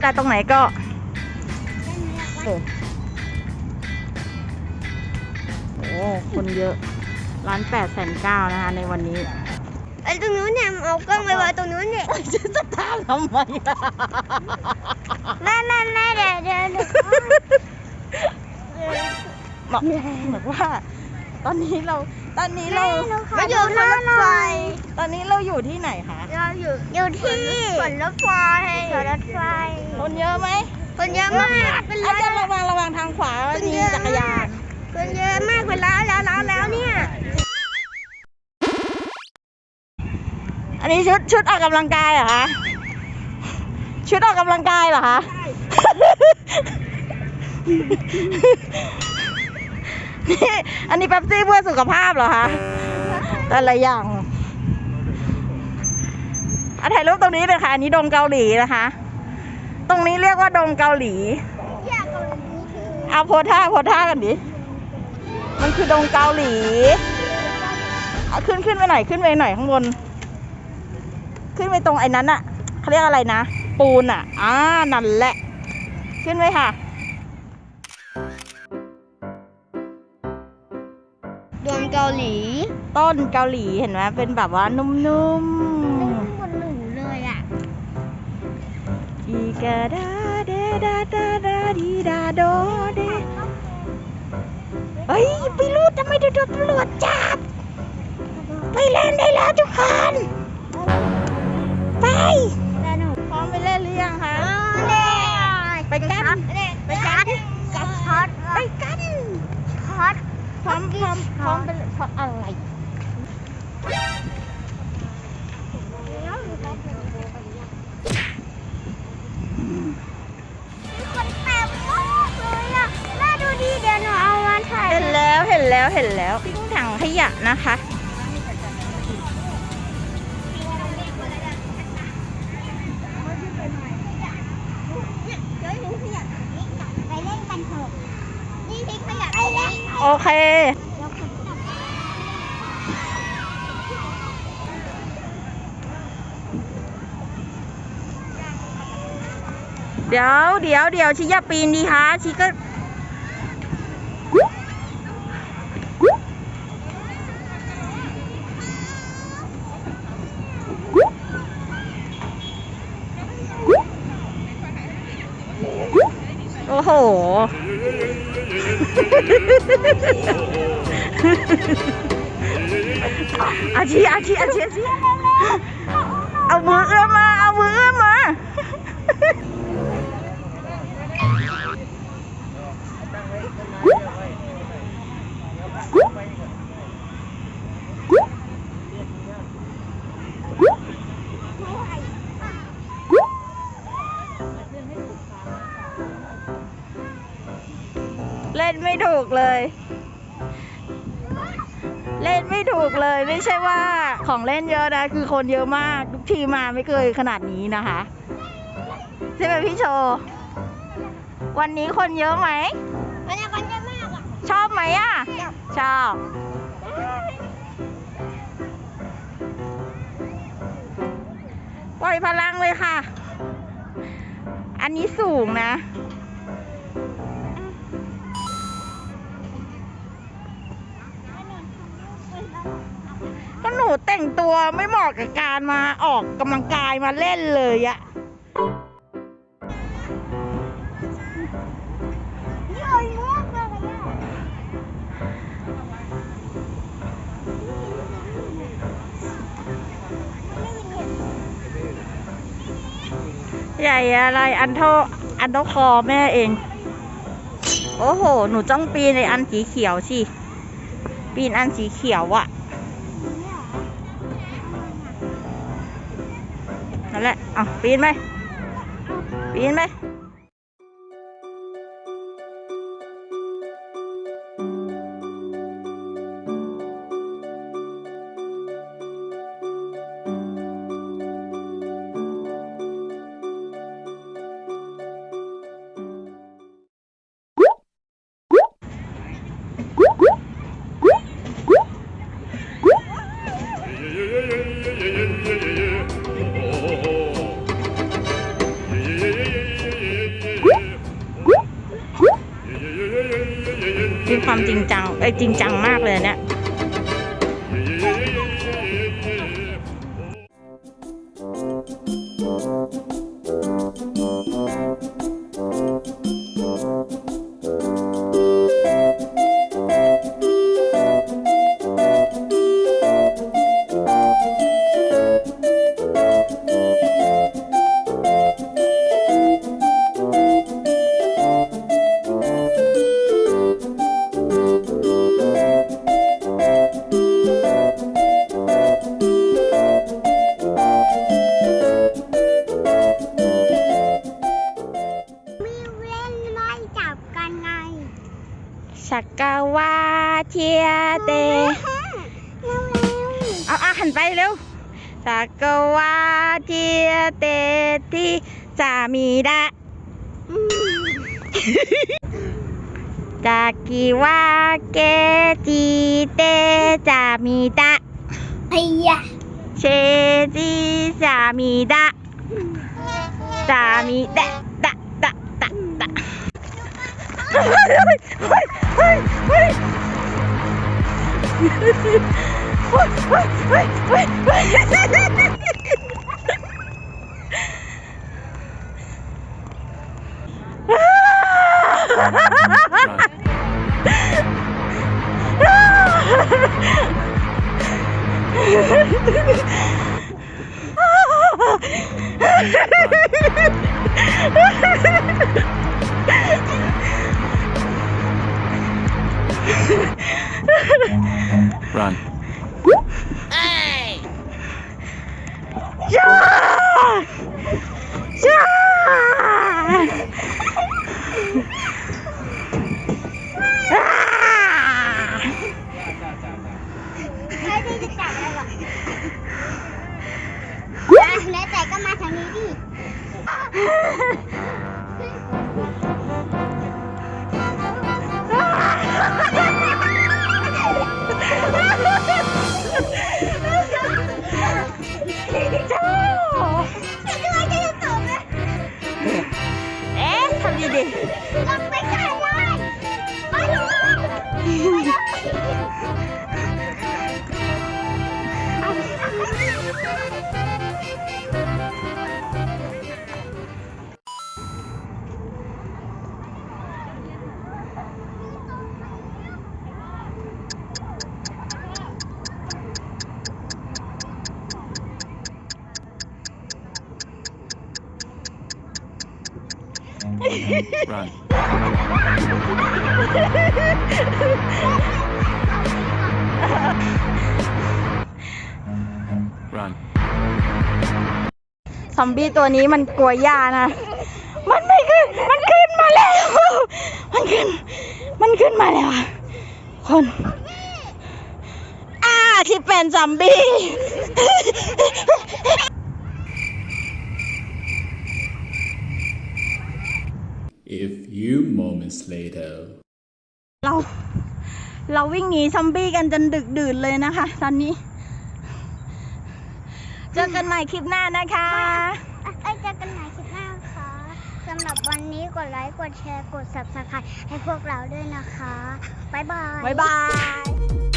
แต่ตรงไหนก็โอ้โหคนเยอะร้านแปดแสนเก้านะคะในวันนี้ไอ้ตรงนู้นเนี่ยเอากล้องไปไว้ตรงนู้นเนี่ยฉันจะตามทำไมล่ะแม่แม่แม่เดี๋ยวเดี๋ยวเดี๋ยวบอกบอกว่า ตอนนี้เรา ตอนนี้เรามาอยู่บนรถไฟ ตอนนี้เราอยู่ที่ไหนคะ เราอยู่อยู่ที่สวนรถไฟสวนรถไฟ คนเยอะไหม คนเยอะมากเป็นร้อาอยจารย์ระวังระวังทางขวามีจักรยาน คนเยอะมากเป็นร้อยแล้วแล้วแล้วเนี่ย อันนี้ชุดชุดออกกำลังกายเหรอคะ ชุดออกกำลังกายเหรอคะนี่ อันนี้แป๊บซี่เพื่อสุขภาพเหรอคะแต่ละอย่างอะถ่ายรูปตรงนี้เลยค่ะ อันนี้ดงเกาหลีนะคะ ตรงนี้เรียกว่าดงเกาหลี เอาโพท่าโพท่ากันดิ มันคือดงเกาหลี ขึ้นขึ้นไปหน่อยขึ้นไปหน่อยข้างบน ขึ้นไปตรงไอ้นั้นอะเขาเรียกอะไรนะ ปูนอะอ่านั่นแหละ ขึ้นไปค่ะาหลี ต้นเกาหลีเห็นไหมเป็นแบบว่านุ่มนุ่มบนหนูเลยอะๆอีกาดาเดดาดาดาดีดาโดเดเฮ้ยไปรูดทำไมโดนตำรวจจับ ไปเล่นได้แล้วทุกคน ไปแต่หนูพร้อมไปเล่นหรือยังคะไปกัน ไปกันกับช็อตไปกันช็อต พร้อมพร้อมพร้อมไปเลยเพราะอะไรเต็มอะไรเห็นแล้วเห็นแล้วเห็นแล้วทิ้งถังขยะนะคะ โอเค เดี๋ยวเดี๋ยวเดี๋ยวชิอย่าปีนดีคะชิก็โอ้โห อาชีอาชีอาชีอาชีเอามื เอื้อมมาเอามือเอื้อมมาเล่นไม่ถูกเลย เล่นไม่ถูกเลย ไม่ใช่ว่าของเล่นเยอะนะ คือคนเยอะมาก ทุกทีมาไม่เคยขนาดนี้นะคะใช่ไหมพี่โชว์วันนี้คนเยอะไหมมันจะคนเยอะมากอะชอบไหมอะ ชอบปล่อยพลังเลยค่ะ อันนี้สูงนะ แต่งตัวไม่เหมาะกับการมาออกกำลังกายมาเล่นเลยอะใหญ่มากเลยอะใหญ่อะไรอันเท่าอันเท่าคอแม่เอง โอ้โห หนูต้องปีนในอันสีเขียวสิ ปีนอันสีเขียวอะนั่ แหละอะปีนไหมปีนไหม จริงจังมากเลยอันเนี่ย กกาวาเทียเตเร็วเอาอาหันไปเร็วสักกาวาเทียเตที่จามีดะๆอืมจากกิวาเกจิเตจามีดะไอ้ยะเชจิจามีดะจามีดะดะดะดะดะ Ha ha ha! Run. Hey! Yeah! Yeah! Run. Run. ซอมบี้ตัวนี้มันกลัวหญ้านะ มันไม่ขึ้น มันขึ้นมาแล้ว มันขึ้น มันขึ้นมาแล้วอะคนอ่าที่เป็นซอมบี้ A few moments later. เรา เราวิ่งหนีซอมบี้กันจนดึกดื่นเลยนะคะ ตอนนี้ เจอกันใหม่คลิปหน้านะคะไอ้ยเจอกันใหม่คลิปหน้าค่ะสำหรับวันนี้กดไลค์ กดแชร์ กด subscribe ให้พวกเราด้วยนะคะ บ๊ายบาย บ๊ายบาย